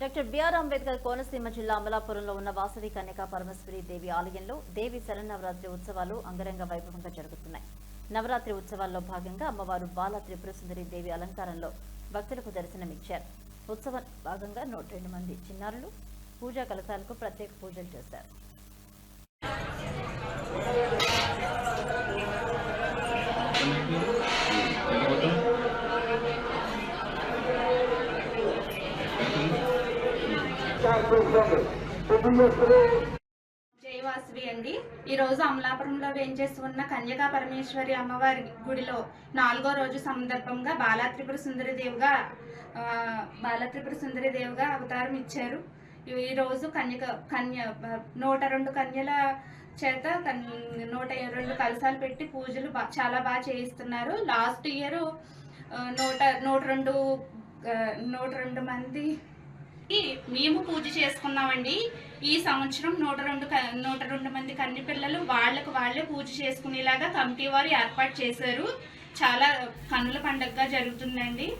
Doctor BR Ambedkar Konaseema జిల్లా అమలాపురంలో ఉన్న వాసవి కన్యకా పరమేశ్వరి దేవి ఆలయంలో దేవి శరన్నవరాత్రి ఉత్సవాలు అంగరంగ వైభవంగా జరుగుతున్నాయి. నవరాత్రి ఉత్సవాల్లో భాగంగా అమ్మవారు బాల త్రిపురసుందరి దేవి అలంకారంలో భక్తులకు దర్శనమిచ్చారు. ఉత్సవం భాగంగా నూట రెండు మంది చిన్నారులు పూజా కలశాలకు ప్రత్యేక పూజలు చేశారు. జయవాసవి అండి. ఈరోజు అమలాపురంలో వేంచేసి ఉన్న కన్యకా పరమేశ్వరి అమ్మవారి గుడిలో నాలుగో రోజు సందర్భంగా బాలా త్రిపుర సుందరి దేవుగా ఆ, బాలా త్రిపుర సుందరి దేవుగా అవతారం ఇచ్చారు. ఈ- రోజు కన్యక కన్య నూట రెండు కన్యల చేత కన్- నూట రెండు కలసాలు పెట్టి పూజలు చాలా బాగా చేయిస్తున్నారు. లాస్ట్ ఇయర్ నూట నూట రెండు నూట రెండు మంది మేము పూజ చేసుకున్నామండి. ఈ సంవత్సరం నూట రెండు నూట రెండు మంది కన్ని పిల్లలు వాళ్ళకు వాళ్ళే పూజ చేసుకునేలాగా కమిటీ వారు ఏర్పాటు చేశారు. చాలా కన్నుల పండగగా జరుగుతుందండి.